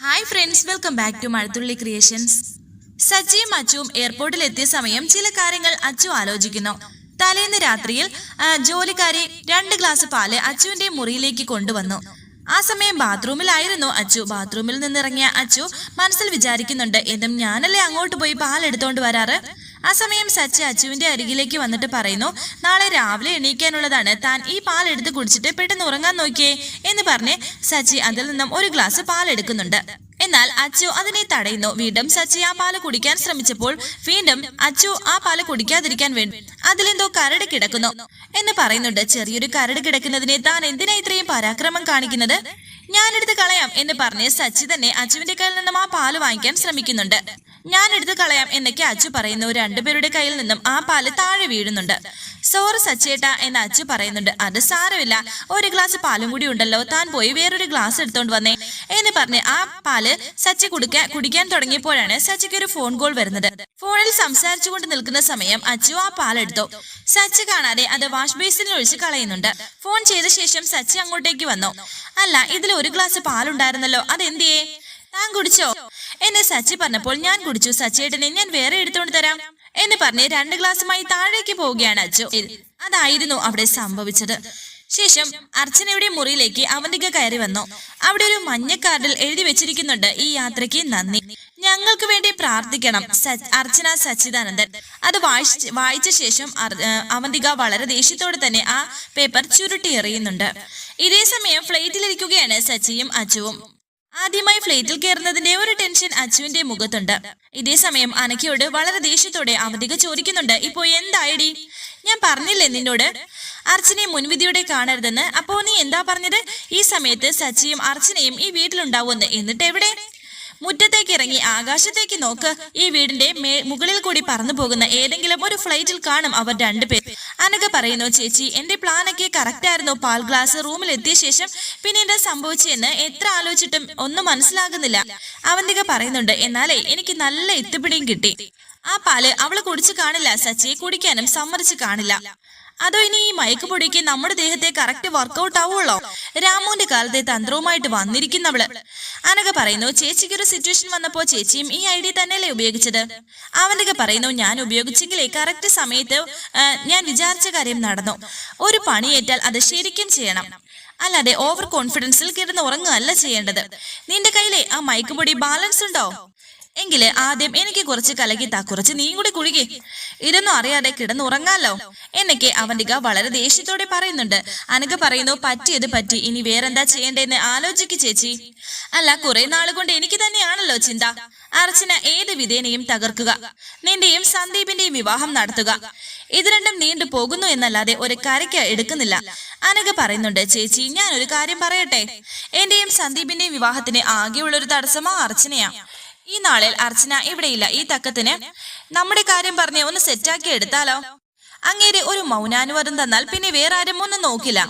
Hi friends welcome back to Mazhathulli creations സച്ചിയും അച്ചുവും എയർപോർട്ടിൽ എത്തിയ സമയം ചില കാര്യങ്ങൾ അച്ചു ആലോചിക്കുന്നു. തലേന്ന് രാത്രിയിൽ ജോലിക്കാരെ രണ്ട് ഗ്ലാസ് പാൽ അച്ചുവിന്റെ മുറിയിലേക്ക് കൊണ്ടുവന്നു. ആ സമയം ബാത്റൂമിലായിരുന്നു അച്ചു. ബാത്റൂമിൽ നിന്നിറങ്ങിയ അച്ചു മനസ്സിൽ വിചാരിക്കുന്നുണ്ട് എന്നും ഞാനല്ലേ അങ്ങോട്ട് പോയി പാൽ എടുത്തോണ്ട് വരാറ്? ആ സമയം സച്ചി അച്ചുവിന്റെ അരികിലേക്ക് വന്നിട്ട് പറയുന്നു നാളെ രാവിലെ എണീക്കാനുള്ളതാണ്. താൻ ഈ പാൽ എടുത്ത് കുടിച്ചിട്ട് പെട്ടെന്ന് ഉറങ്ങാൻ നോക്കിയേ എന്ന് പറഞ്ഞ് സച്ചി അതിൽ നിന്നും ഒരു ഗ്ലാസ് പാൽ എടുക്കുന്നുണ്ട്. എന്നാൽ അച്ചു അതിനെ തടയുന്നു. വീണ്ടും സച്ചി ആ പാൽ കുടിക്കാൻ ശ്രമിച്ചപ്പോൾ വീണ്ടും അച്ചു ആ പാൽ കുടിക്കാതിരിക്കാൻ വേണ്ടി അതിലെന്തോ കരട് കിടക്കുന്നു എന്ന് പറയുന്നുണ്ട്. ചെറിയൊരു കരട് കിടക്കുന്നതിനെ താൻ എന്തിനാ ഇത്രയും പരാക്രമം കാണിക്കുന്നത്? ഞാനെടുത്ത് കളയാം എന്ന് പറഞ്ഞ് സച്ചി തന്നെ അച്ചുവിന്റെ കയ്യിൽ നിന്നും ആ പാൽ വാങ്ങിക്കാൻ ശ്രമിക്കുന്നുണ്ട്. ഞാൻ എടുത്ത് കളയാം എന്നൊക്കെ അച്ചു പറയുന്നു. രണ്ടുപേരുടെ കയ്യിൽ നിന്നും ആ പാൽ താഴെ വീഴുന്നുണ്ട്. സോറ് സച്ചേട്ട എന്ന് അച്ചു പറയുന്നുണ്ട്. അത് സാരമില്ല. ഒരു ഗ്ലാസ് പാലും കൂടി ഉണ്ടല്ലോ. താൻ പോയി വേറൊരു ഗ്ലാസ് എടുത്തോണ്ട് വന്നേ. എന്ന് പറഞ്ഞ് ആ പാൽ സച്ചി കുടിക്കാൻ കുടിക്കാൻ തുടങ്ങിയപ്പോഴാണ് സച്ചിക്ക് ഒരു ഫോൺ കോൾ വരുന്നത്. ഫോണിൽ സംസാരിച്ചുകൊണ്ട് നിൽക്കുന്ന സമയം അച്ചു ആ പാലെടുത്തു. സച്ചി കാണാതെ അത് വാഷ് ബേസിനിൽ ഒഴിച്ച് കളയുന്നുണ്ട്. ഫോൺ ചെയ്ത ശേഷം സച്ചി അങ്ങോട്ടേക്ക് വന്നു. അല്ല ഇതിൽ ഒരു ഗ്ലാസ് പാലുണ്ടായിരുന്നല്ലോ. അതെന്തിയേ? താൻ കുടിച്ചോ? എന്നെ സച്ചി പറഞ്ഞപ്പോൾ ഞാൻ കുടിച്ചു. സച്ചിയേട്ടനെ ഞാൻ വേറെ എടുത്തോണ്ട് തരാം എന്ന് പറഞ്ഞ് രണ്ട് ഗ്ലാസുമായി താഴേക്ക് പോവുകയാണ് അച്ചു. അതായിരുന്നു അവിടെ സംഭവിച്ചത്. ശേഷം അർച്ചനയുടെ മുറിയിലേക്ക് അവന്തിക കയറി വന്നു. അവിടെ ഒരു മഞ്ഞ കാർഡിൽ എഴുതി വെച്ചിരിക്കുന്നുണ്ട് ഈ യാത്രയ്ക്ക് നന്ദി. ഞങ്ങൾക്ക് വേണ്ടി പ്രാർത്ഥിക്കണം അർച്ചന സച്ചിദാനന്ദൻ. അത് വായിച്ച വായിച്ച ശേഷം അവന്തിക വളരെ ദേഷ്യത്തോടെ തന്നെ ആ പേപ്പർ ചുരുട്ടി എറിയുന്നുണ്ട്. ഇതേ സമയം ഫ്ലൈറ്റിലിരിക്കുകയാണ് സച്ചിയും അച്ചുവും. ആദ്യമായി ഫ്ലൈറ്റിൽ കയറുന്നതിന്റെ ഒരു ടെൻഷൻ അച്ചുവിന്റെ മുഖത്തുണ്ട്. ഇതേ സമയം അനക്കയോട് വളരെ ദേഷ്യത്തോടെ അവധിക ചോദിക്കുന്നുണ്ട്. ഇപ്പോ എന്തായിടി? ഞാൻ പറഞ്ഞില്ലേ നിന്നോട്? അർച്ചനെ മുൻവിധിയോടെ കാണരുതെന്ന്. അപ്പോ നീ എന്താ പറഞ്ഞത്? ഈ സമയത്ത് സച്ചിയും അർച്ചനയും ഈ വീട്ടിലുണ്ടാവുമെന്ന്. എന്നിട്ട് എവിടെ? മുറ്റത്തേക്ക് ഇറങ്ങി ആകാശത്തേക്ക് നോക്ക്. ഈ വീടിന്റെ മുകളിൽ കൂടി പറന്നു പോകുന്ന ഏതെങ്കിലും ഒരു ഫ്ലൈറ്റിൽ കാണും അവർ രണ്ടുപേർ. അനക പറയുന്നു ചേച്ചി എന്റെ പ്ലാനൊക്കെ കറക്റ്റ് ആയിരുന്നു. പാൽ ഗ്ലാസ് റൂമിൽ എത്തിയ ശേഷം പിന്നെ എന്താ സംഭവിച്ചെന്ന് എത്ര ആലോചിച്ചിട്ടും ഒന്നും മനസ്സിലാകുന്നില്ല. അവന്തിക പറയുന്നുണ്ട് എന്നാലേ എനിക്ക് നല്ല എത്തുപിടിയും കിട്ടി. ആ പാൽ അവൾ കുടിച്ചു കാണില്ല സച്ചിയെ കുടിക്കാനും സമ്മതിച്ചു കാണില്ല. അതോ ഇനി ഈ മയക്കുപൊടിക്ക് നമ്മുടെ ദേഹത്തെ കറക്റ്റ് വർക്കൗട്ട് ആവുള്ളോ? രാമുവിന്റെ കാലത്തെ തന്ത്രവുമായിട്ട് വന്നിരിക്കുന്നവൾ. അനക പറയുന്നു ചേച്ചിക്ക് ഒരു സിറ്റുവേഷൻ വന്നപ്പോ ചേച്ചിയും ഈ ഐഡിയ തന്നെയല്ലേ ഉപയോഗിച്ചത്? അവനൊക്കെ പറയുന്നു ഞാൻ ഉപയോഗിച്ചെങ്കിലേ കറക്റ്റ് സമയത്ത് ഞാൻ വിചാരിച്ച കാര്യം നടന്നു. ഒരു പണിയേറ്റാൽ അത് ശരിക്കും ചെയ്യണം. അല്ലാതെ ഓവർ കോൺഫിഡൻസിൽ കിടന്ന് ഉറങ്ങുകയല്ല ചെയ്യേണ്ടത്. നിന്റെ കയ്യിലെ ആ മയക്കുപൊടി ബാലൻസ് ഉണ്ടോ? എങ്കിൽ ആദ്യം എനിക്ക് കുറച്ച് കലകി കുറച്ച് നീ കൂടി കുഴുകി ഇതൊന്നും അറിയാതെ കിടന്നുറങ്ങാലോ എന്നൊക്കെ അവന്തിക വളരെ ദേഷ്യത്തോടെ പറയുന്നുണ്ട്. അനക പറയുന്നു പറ്റിയത് പറ്റി. ഇനി വേറെന്താ ചെയ്യേണ്ടതെന്ന് ആലോചിക്ക് ചേച്ചി. അല്ല കുറെ നാളുകൊണ്ട് എനിക്ക് തന്നെയാണല്ലോ ചിന്ത. അർച്ചന ഏത് വിധേനയും തകർക്കുക. നിന്റെയും സന്ദീപിന്റെയും വിവാഹം നടത്തുക. ഇത് രണ്ടും നീണ്ടു പോകുന്നു എന്നല്ലാതെ ഒരു കരയ്ക്ക് എടുക്കുന്നില്ല. അനക പറയുന്നുണ്ട് ചേച്ചി ഞാൻ ഒരു കാര്യം പറയട്ടെ. എന്റെയും സന്ദീപിന്റെയും വിവാഹത്തിന് ആകെയുള്ളൊരു തടസ്സമോ അർച്ചനയാ. ഈ നാളിൽ അർച്ചന ഇവിടെയില്ല. ഈ തക്കത്തിന് നമ്മുടെ കാര്യം പറഞ്ഞ് ഒന്ന് സെറ്റാക്കി എടുത്താലോ? അങ്ങേരെ ഒരു മൗനാനുവാദം തന്നാൽ പിന്നെ വേറെ ആരും ഒന്നും നോക്കില്ല.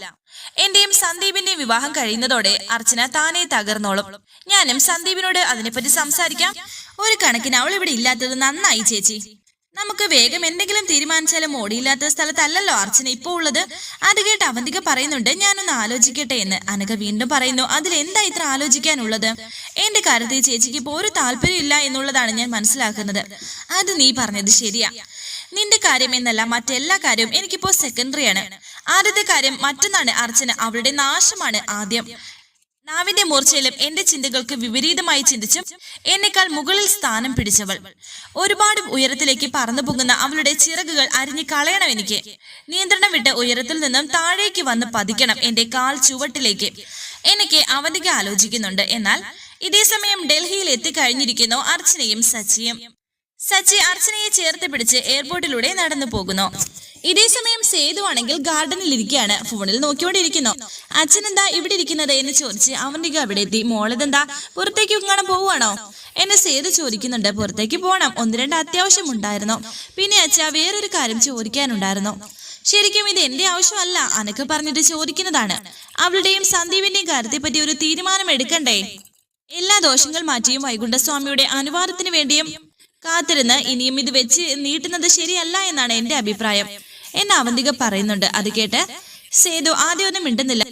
എന്റെയും സന്ദീപിന്റെയും വിവാഹം കഴിയുന്നതോടെ അർച്ചന താനേ തകർന്നോളും. ഞാനും സന്ദീപിനോട് അതിനെപ്പറ്റി സംസാരിക്കാം. ഒരു കണക്കിന് അവൾ ഇവിടെ ഇല്ലാത്തത് നന്നായി ചേച്ചി. നമുക്ക് വേഗം എന്തെങ്കിലും തീരുമാനിച്ചാലും മോടിയില്ലാത്ത സ്ഥലത്തല്ലല്ലോ അർച്ചന ഇപ്പോൾ ഉള്ളത്. അത് കേട്ട് അവന്തിക പറയുന്നുണ്ട് ഞാനൊന്ന് ആലോചിക്കട്ടെ എന്ന്. അനക വീണ്ടും പറയുന്നു അതിൽ എന്താ ഇത്ര ആലോചിക്കാനുള്ളത്? എന്റെ കാര്യത്തിൽ ചേച്ചിക്ക് ഇപ്പോൾ ഒരു താല്പര്യം ഇല്ല എന്നുള്ളതാണ് ഞാൻ മനസ്സിലാക്കുന്നത്. അത് നീ പറഞ്ഞത് ശരിയാ. നിന്റെ കാര്യം എന്നല്ല മറ്റെല്ലാ കാര്യവും എനിക്കിപ്പോ സെക്കൻഡറിയാണ് ആദ്യത്തെ കാര്യം മറ്റൊന്നാണ് അർച്ചന അവളുടെ നാശമാണ് ആദ്യം. നാവിന്റെ മൂർച്ചയിലും എന്റെ ചിന്തകൾക്ക് വിപരീതമായി ചിന്തിച്ചും എന്നെക്കാൾ മുകളിൽ സ്ഥാനം പിടിച്ചവൾ. ഒരുപാട് ഉയരത്തിലേക്ക് പറന്നു പോകുന്ന അവളുടെ ചിറകുകൾ അരിഞ്ഞു കളയണം എനിക്ക്. നിയന്ത്രണം വിട്ട് ഉയരത്തിൽ നിന്നും താഴേക്ക് വന്ന് പതിക്കണം എന്റെ കാൽ ചുവട്ടിലേക്ക്. എനിക്ക് അവധിക ആലോചിക്കുന്നുണ്ട്. എന്നാൽ ഇതേ സമയം ഡൽഹിയിൽ എത്തിക്കഴിഞ്ഞിരിക്കുന്നു അർച്ചനയും സച്ചിയും. സച്ചി അർച്ചനയെ ചേർത്ത് പിടിച്ച് എയർപോർട്ടിലൂടെ നടന്നു പോകുന്നു. ഇതേ സമയം സേതു ആണെങ്കിൽ ഗാർഡനിൽ ഇരിക്കുകയാണ് ഫോണിൽ നോക്കിക്കൊണ്ടിരിക്കുന്നു. അച്ഛൻ എന്താ ഇവിടെ ഇരിക്കുന്നത് എന്ന് ചോദിച്ച് അവന്റെ അവിടെ എത്തി മോളതെന്താ പുറത്തേക്ക് കാണാൻ പോവുകയാണോ? എന്നെ സേതു ചോദിക്കുന്നുണ്ട്. പുറത്തേക്ക് പോകണം ഒന്ന് രണ്ട് അത്യാവശ്യം ഉണ്ടായിരുന്നു. പിന്നെ അച്ഛ വേറൊരു കാര്യം ചോദിക്കാനുണ്ടായിരുന്നു. ശരിക്കും ഇത് എന്റെ ആവശ്യമല്ല അനക്ക് പറഞ്ഞിട്ട് ചോദിക്കുന്നതാണ്. അവളുടെയും സന്ദീപിന്റെയും കാര്യത്തെ പറ്റി ഒരു തീരുമാനം എടുക്കണ്ടേ? എല്ലാ ദോഷങ്ങൾ മാറ്റിയും വൈകുണ്ഠസ്വാമിയുടെ അനുവാദത്തിന് വേണ്ടിയും കാത്തിരുന്ന് ഇനിയും ഇത് വെച്ച് നീട്ടുന്നത് ശരിയല്ല എന്നാണ് എന്റെ അഭിപ്രായം. എന്ന് അവന്തിക പറയുന്നുണ്ട്. അത് കേട്ട് സേതു ആദ്യമൊന്നും മിണ്ടുന്നില്ല.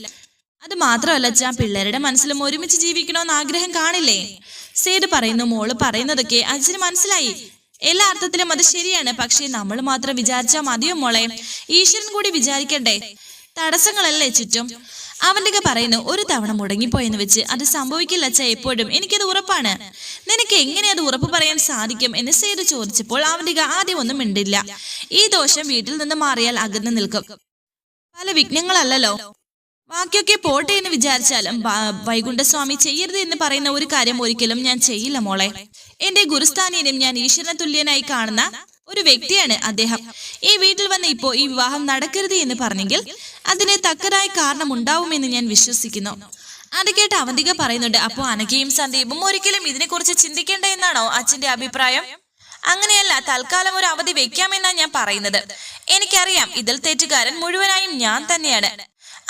അത് മാത്രമല്ല ചാ പിള്ളേരുടെ മനസ്സിലും ഒരുമിച്ച് ജീവിക്കണമെന്ന് ആഗ്രഹം കാണില്ലേ? സേതു പറയുന്നു മോൾ പറയുന്നതൊക്കെ അച്ഛന് മനസ്സിലായി. എല്ലാ അർത്ഥത്തിലും അത് ശരിയാണ്. പക്ഷേ നമ്മൾ മാത്രം വിചാരിച്ചാൽ മതിയോ മോളെ? ഈശ്വരൻ കൂടി വിചാരിക്കണ്ടേ? തടസ്സങ്ങളല്ലേ ചുറ്റും? അവന്റെ പറയുന്നു ഒരു തവണ മുടങ്ങിപ്പോയെന്ന് വെച്ച് അത് സംഭവിക്കില്ല അച്ഛ എപ്പോഴും എനിക്കത് ഉറപ്പാണ്. നിനക്ക് എങ്ങനെ അത് ഉറപ്പ് പറയാൻ സാധിക്കും? എന്ന് സേതു ചോദിച്ചപ്പോൾ അവന്റെ ആദ്യം ഒന്നും മിണ്ടില്ല. ഈ ദോഷം വീട്ടിൽ നിന്ന് മാറിയാൽ അകന്നു നിൽക്കും. പല വിഘ്നങ്ങളല്ലല്ലോ. ബാക്കിയൊക്കെ പോട്ടെ എന്ന് വിചാരിച്ചാലും വൈകുണ്ഠസ്വാമി ചെയ്യരുത് എന്ന് പറയുന്ന ഒരു കാര്യം ഒരിക്കലും ഞാൻ ചെയ്യില്ല മോളെ. എന്റെ ഗുരുസ്ഥാനീനും ഞാൻ ഈശ്വരന തുല്യനായി കാണുന്ന ഒരു വ്യക്തിയാണ് അദ്ദേഹം. ഈ വീട്ടിൽ വന്ന് ഇപ്പോ ഈ വിവാഹം നടക്കരുത് എന്ന് പറഞ്ഞെങ്കിൽ അതിന് തക്കതായ കാരണം ഉണ്ടാവുമെന്ന് ഞാൻ വിശ്വസിക്കുന്നു. അത് കേട്ട് അവന്തിക പറയുന്നുണ്ട് അപ്പോ അനഘയും സന്ദീപും ഒരിക്കലും ഇതിനെക്കുറിച്ച് ചിന്തിക്കേണ്ട എന്നാണോ അച്ഛന്റെ അഭിപ്രായം? അങ്ങനെയല്ല തൽക്കാലം ഒരു അവധി വെക്കാമെന്നാണ് ഞാൻ പറയുന്നത്. എനിക്കറിയാം ഇതിൽ തെറ്റുകാരൻ മുഴുവനായും ഞാൻ തന്നെയാണ്.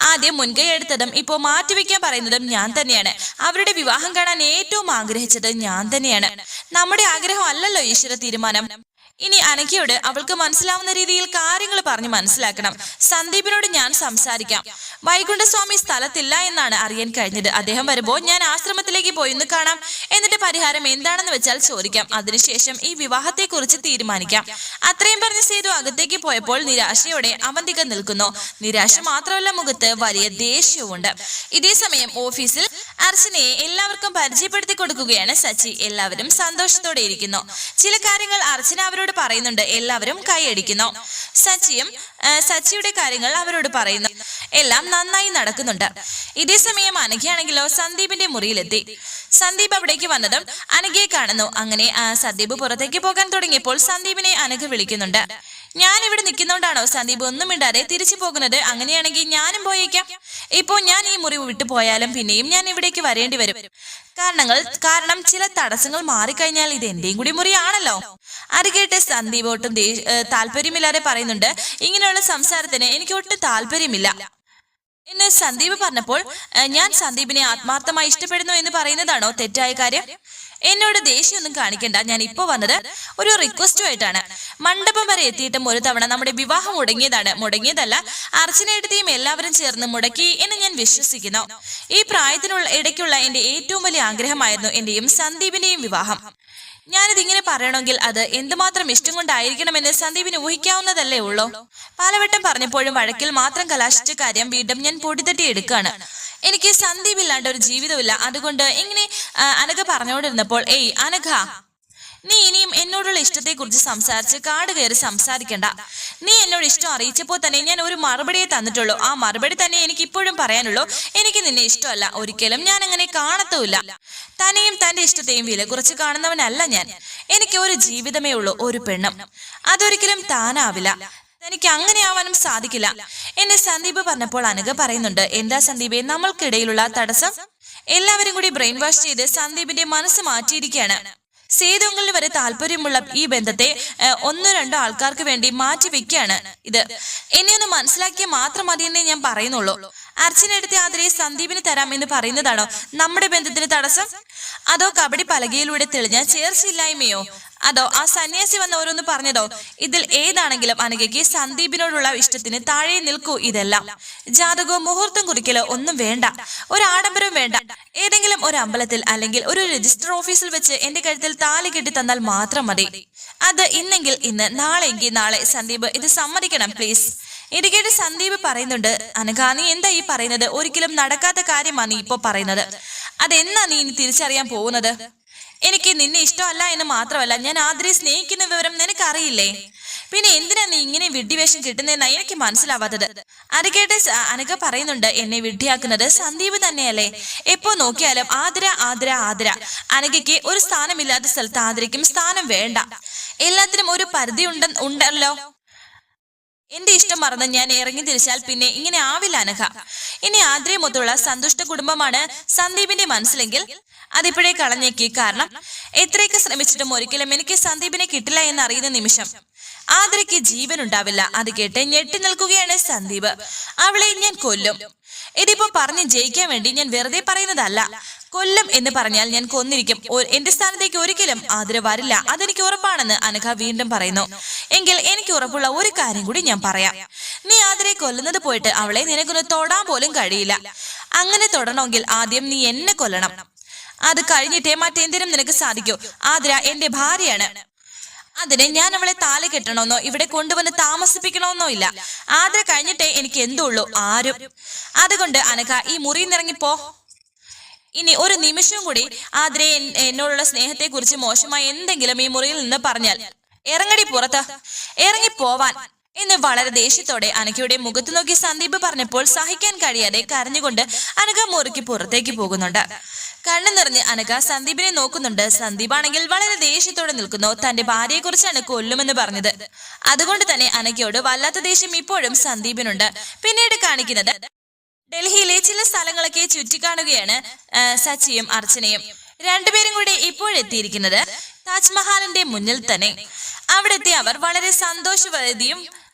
ആദ്യം മുൻകൈ എടുത്തതും ഇപ്പോ മാറ്റിവെക്കാൻ പറയുന്നതും ഞാൻ തന്നെയാണ്. അവരുടെ വിവാഹം കാണാൻ ഏറ്റവും ആഗ്രഹിച്ചത് ഞാൻ തന്നെയാണ്. നമ്മുടെ ആഗ്രഹം അല്ലല്ലോ ഈശ്വര തീരുമാനം. ഇനി അനഘയോട് അവൾക്ക് മനസ്സിലാവുന്ന രീതിയിൽ കാര്യങ്ങൾ പറഞ്ഞ് മനസ്സിലാക്കണം. സന്ദീപിനോട് ഞാൻ സംസാരിക്കാം. വൈകുണ്ഠസ്വാമി സ്ഥലത്തില്ല എന്നാണ് അറിയാൻ കഴിഞ്ഞത്. അദ്ദേഹം വരുമ്പോൾ ഞാൻ ആശ്രമത്തിലേക്ക് പോയി ഒന്ന് കാണാം. എന്നിട്ട് പരിഹാരം എന്താണെന്ന് വെച്ചാൽ ചോദിക്കാം. അതിനുശേഷം ഈ വിവാഹത്തെക്കുറിച്ച് തീരുമാനിക്കാം. അത്രയും പറഞ്ഞ സേതു അകത്തേക്ക് പോയപ്പോൾ നിരാശയോടെ അവന്തിക നിൽക്കുന്നു. നിരാശ മാത്രമല്ല മുഖത്ത് വലിയ ദേഷ്യവുമുണ്ട്. ഇതേ സമയം ഓഫീസിൽ അർച്ചനയെ എല്ലാവർക്കും പരിചയപ്പെടുത്തി കൊടുക്കുകയാണ് സച്ചി. എല്ലാവരും സന്തോഷത്തോടെ ഇരിക്കുന്നു. ചില കാര്യങ്ങൾ അർച്ചന അവരോട് പറയുന്നുണ്ട്. എല്ലാവരും കൈയടിക്കുന്നു സച്ചിയും സച്ചിയുടെ കാര്യങ്ങൾ അവരോട് പറയുന്നു. എല്ലാം നന്നായി നടക്കുന്നുണ്ട്. ഇതേ സമയം അനഘയാണെങ്കിലോ സന്ദീപിന്റെ മുറിയിലെത്തി. സന്ദീപ് അവിടേക്ക് വന്നതും അനഘയെ കാണുന്നു. അങ്ങനെ സന്ദീപ് പുറത്തേക്ക് പോകാൻ തുടങ്ങിയപ്പോൾ സന്ദീപിനെ അനഘ വിളിക്കുന്നുണ്ട്. ഞാൻ ഇവിടെ നിൽക്കുന്നോണ്ടാണോ സന്ദീപ് ഒന്നും ഇടാതെ തിരിച്ചു പോകുന്നത്? അങ്ങനെയാണെങ്കിൽ ഞാനും പോയേക്കാം. ഇപ്പോ ഞാൻ ഈ മുറി വിട്ടു പോയാലും പിന്നെയും ഞാൻ ഇവിടേക്ക് വരേണ്ടി വരും. കാരണങ്ങൾ കാരണം ചില തടസ്സങ്ങൾ മാറിക്കഴിഞ്ഞാൽ ഇത് എന്റെയും കൂടി മുറിയാണല്ലോ. അത് കേട്ട് സന്ദീപ് ഒട്ടും താല്പര്യമില്ലാതെ പറയുന്നുണ്ട്. ഇങ്ങനെയുള്ള സംസാരത്തിന് എനിക്ക് ഒട്ടും താല്പര്യമില്ല. എന്ന് സന്ദീപ് പറഞ്ഞപ്പോൾ ഞാൻ സന്ദീപിനെ ആത്മാർത്ഥമായി ഇഷ്ടപ്പെടുന്നു എന്ന് പറയുന്നതാണോ തെറ്റായ കാര്യം? എന്നോട് ദേഷ്യമൊന്നും കാണിക്കണ്ട. ഞാൻ ഇപ്പൊ വന്നത് ഒരു റിക്വസ്റ്റുമായിട്ടാണ് മണ്ഡപം വരെ എത്തിയിട്ടും ഒരു തവണ നമ്മുടെ വിവാഹം മുടങ്ങിയതാണ്. മുടങ്ങിയതല്ല അർച്ചനയെടുത്തിയും എല്ലാവരും ചേർന്ന് മുടക്കി എന്ന് ഞാൻ വിശ്വസിക്കുന്നു. ഈ പ്രായത്തിനുള്ള ഇടയ്ക്കുള്ള എന്റെ ഏറ്റവും വലിയ ആഗ്രഹമായിരുന്നു എന്റെയും സന്ദീപിന്റെയും വിവാഹം. ഞാനിത് ഇങ്ങനെ പറയണമെങ്കിൽ അത് എന്തുമാത്രം ഇഷ്ടം കൊണ്ടായിരിക്കണമെന്ന് സന്ദീപിന് ഊഹിക്കാവുന്നതല്ലേ ഉള്ളൂ. പാലവട്ടം പറഞ്ഞപ്പോഴും വഴക്കിൽ മാത്രം കലാശിച്ച കാര്യം വീണ്ടും ഞാൻ പൊടിതട്ടി എടുക്കുകയാണ്. എനിക്ക് സന്ദീപ് ഇല്ലാണ്ട് ഒരു ജീവിതമില്ല. അതുകൊണ്ട് ഇങ്ങനെ അനഘ പറഞ്ഞുകൊണ്ടിരുന്നപ്പോൾ ഏയ് അനഘ നീ ഇനിയും എന്നോടുള്ള ഇഷ്ടത്തെ കുറിച്ച് സംസാരിച്ച് കാട് കയറി സംസാരിക്കണ്ട. നീ എന്നോട് ഇഷ്ടം അറിയിച്ചപ്പോൾ തന്നെ ഞാൻ ഒരു മറുപടിയെ തന്നിട്ടുള്ളൂ. ആ മറുപടി തന്നെ എനിക്ക് ഇപ്പോഴും പറയാനുള്ളൂ. എനിക്ക് നിന്നെ ഇഷ്ടമല്ല. ഒരിക്കലും ഞാൻ അങ്ങനെ കാണത്തുമില്ല. തന്നെയും തന്റെ ഇഷ്ടത്തെയും വില കുറച്ച് കാണുന്നവനല്ല ഞാൻ. എനിക്ക് ഒരു ജീവിതമേ ഉള്ളൂ ഒരു പെണ്ണും. അതൊരിക്കലും താനാവില്ല. എനിക്ക് അങ്ങനെ ആവാനും സാധിക്കില്ല. എന്നെ സന്ദീപ് പറഞ്ഞപ്പോൾ അനുഗ പറയുന്നുണ്ട് എന്താ സന്ദീപെ നമ്മൾക്കിടയിലുള്ള തടസ്സം? എല്ലാവരും കൂടി ബ്രെയിൻ വാഷ് ചെയ്ത് സന്ദീപിന്റെ മനസ്സ് മാറ്റിയിരിക്കുകയാണ്. സേതുങ്ങളിൽ വരെ താല്പര്യമുള്ള ഈ ബന്ധത്തെ ഒന്നോ രണ്ടോ ആൾക്കാർക്ക് വേണ്ടി മാറ്റി വെക്കുകയാണ് ഇത്. എന്നെ ഒന്ന് മനസ്സിലാക്കിയാൽ മാത്രം മതിയെന്നേ ഞാൻ പറയുന്നുള്ളൂ. അർച്ചന എടുത്ത ആദരയെ സന്ദീപിന് തരാം എന്ന് പറയുന്നതാണോ നമ്മുടെ ബന്ധത്തിന് തടസ്സം? അതോ കബഡി പലകയിലൂടെ തെളിഞ്ഞ ചേർച്ചയില്ലായ്മയോ? അതോ ആ സന്യാസി വന്ന് ഓരോന്ന് പറഞ്ഞതോ? ഇതിൽ ഏതാണെങ്കിലും അനഘയ്ക്ക് സന്ദീപിനോടുള്ള ഇഷ്ടത്തിന് താഴെ നിൽക്കൂ ഇതെല്ലാം. ജാതകവും മുഹൂർത്തം കുറിക്കലോ ഒന്നും വേണ്ട. ഒരു ആഡംബരം വേണ്ട. ഏതെങ്കിലും ഒരു അമ്പലത്തിൽ അല്ലെങ്കിൽ ഒരു രജിസ്റ്റർ ഓഫീസിൽ വെച്ച് എന്റെ കഴുത്തിൽ താലി കെട്ടി തന്നാൽ മാത്രം മതി. അത് ഇന്നെങ്കിൽ ഇന്ന് നാളെ എങ്കിൽ നാളെ. സന്ദീപ് ഇത് സമ്മതിക്കണം പ്ലീസ്. ഇടുക്കിയുടെ സന്ദീപ് പറയുന്നുണ്ട് അനഘ നീ എന്താ ഈ പറയുന്നത്? ഒരിക്കലും നടക്കാത്ത കാര്യമാണ് നീ ഇപ്പൊ പറയുന്നത്. അതെന്നാ നീ ഇനി തിരിച്ചറിയാൻ പോകുന്നത്? എനിക്ക് നിന്നെ ഇഷ്ടമല്ല എന്ന് മാത്രമല്ല ഞാൻ ആദ്രയെ സ്നേഹിക്കുന്ന വിവരം നിനക്കറിയില്ലേ? പിന്നെ എന്തിനാ നീ ഇങ്ങനെ വിഡ്ഢിവേഷം കിട്ടുന്നതെന്നാ എനിക്ക് മനസ്സിലാവാത്തത്? അത് കേട്ട് സ- പറയുന്നുണ്ട് എന്നെ വിഡ്ഢിയാക്കുന്നത് സന്ദീപ് തന്നെയല്ലേ. എപ്പോ നോക്കിയാലും ആദര ആദര ആദര അനകയ്ക്ക് ഒരു സ്ഥാനമില്ലാത്ത സ്ഥലത്ത് ആതിരയ്ക്കും സ്ഥാനം വേണ്ട. എല്ലാത്തിനും ഒരു പരിധി ഉണ്ടെന്ന് ഉണ്ടല്ലോ. എന്റെ ഇഷ്ടം മറന്ന് ഞാൻ ഇറങ്ങി തിരിച്ചാൽ പിന്നെ ഇങ്ങനെ ആവില്ല അനഘ. ഇനി ആദ്രയുമൊത്തുള്ള സന്തുഷ്ട കുടുംബമാണ് സന്ദീപിന്റെ മനസ്സിലെങ്കിൽ അതിപ്പോഴേ കളഞ്ഞേക്കി. കാരണം എത്രയൊക്കെ ശ്രമിച്ചിട്ടും ഒരിക്കലും എനിക്ക് സന്ദീപിനെ കിട്ടില്ല എന്ന് അറിയുന്ന നിമിഷം. ആതിരയ്ക്ക് ജീവൻ ഉണ്ടാവില്ല അത് കേട്ട് ഞെട്ടി നിൽക്കുകയാണ് സന്ദീപ്. അവളെ ഞാൻ കൊല്ലും. ഇതിപ്പോ പറഞ്ഞ് ജയിക്കാൻ വേണ്ടി ഞാൻ വെറുതെ പറയുന്നതല്ല. കൊല്ലം എന്ന് പറഞ്ഞാൽ ഞാൻ കൊന്നിരിക്കും. എന്റെ സ്ഥാനത്തേക്ക് ഒരിക്കലും ആതിര വരില്ല. അതെനിക്ക് ഉറപ്പാണെന്ന് അനഘ വീണ്ടും പറയുന്നു. എങ്കിൽ എനിക്ക് ഉറപ്പുള്ള ഒരു കാര്യം കൂടി ഞാൻ പറയാം. നീ ആതിരെ കൊല്ലുന്നത് പോയിട്ട് അവളെ നിനക്കൊന്ന് തൊടാൻ പോലും കഴിയില്ല. അങ്ങനെ തൊടണമെങ്കിൽ ആദ്യം നീ എന്നെ കൊല്ലണം. അത് കഴിഞ്ഞിട്ടേ മറ്റെന്തിനും നിനക്ക് സാധിക്കൂ. ആതിര എന്റെ ഭാര്യയാണ്. അതിന് ഞാൻ അവളെ താലി കെട്ടണമെന്നോ ഇവിടെ കൊണ്ടുവന്ന് താമസിപ്പിക്കണമെന്നോ ഇല്ല. ആദ്യം കഴിഞ്ഞിട്ടേ എനിക്ക് എന്തുള്ളൂ? ആരും. അതുകൊണ്ട് അനഘ ഈ മുറിയിൽ നിറങ്ങിപ്പോ ഇനി ഒരു നിമിഷം കൂടി ആതിരെ എന്നോടുള്ള സ്നേഹത്തെ കുറിച്ച് മോശമായി എന്തെങ്കിലും ഈ മുറിയിൽ നിന്ന് പറഞ്ഞാൽ. ഇറങ്ങടി പുറത്ത്. ഇറങ്ങി പോവാൻ. എന്ന് വളരെ ദേഷ്യത്തോടെ അനഘയുടെ മുഖത്തു നോക്കി സന്ദീപ് പറഞ്ഞപ്പോൾ സഹിക്കാൻ കഴിയാതെ കരഞ്ഞുകൊണ്ട് അനക മുറുക്കി പുറത്തേക്ക് പോകുന്നുണ്ട്. കണ്ണു നിറഞ്ഞ് അനഘ സന്ദീപിനെ നോക്കുന്നുണ്ട്. സന്ദീപ് ആണെങ്കിൽ വളരെ ദേഷ്യത്തോടെ നിൽക്കുന്നു. തന്റെ ഭാര്യയെ കുറിച്ചാണ് കൊല്ലുമെന്ന് പറഞ്ഞത്. അതുകൊണ്ട് തന്നെ അനഘയോട് വല്ലാത്ത ദേഷ്യം ഇപ്പോഴും സന്ദീപിനുണ്ട്. പിന്നീട് കാണിക്കുന്നത് ഡൽഹിയിലെ ചില സ്ഥലങ്ങളൊക്കെ ചുറ്റിക്കാണുകയാണ് സച്ചിയും അർച്ചനയും. രണ്ടുപേരും കൂടി ഇപ്പോഴെത്തിയിരിക്കുന്നത് താജ്മഹാലിന്റെ മുന്നിൽ തന്നെ. അവിടെത്തെ അവർ വളരെ സന്തോഷവതിയും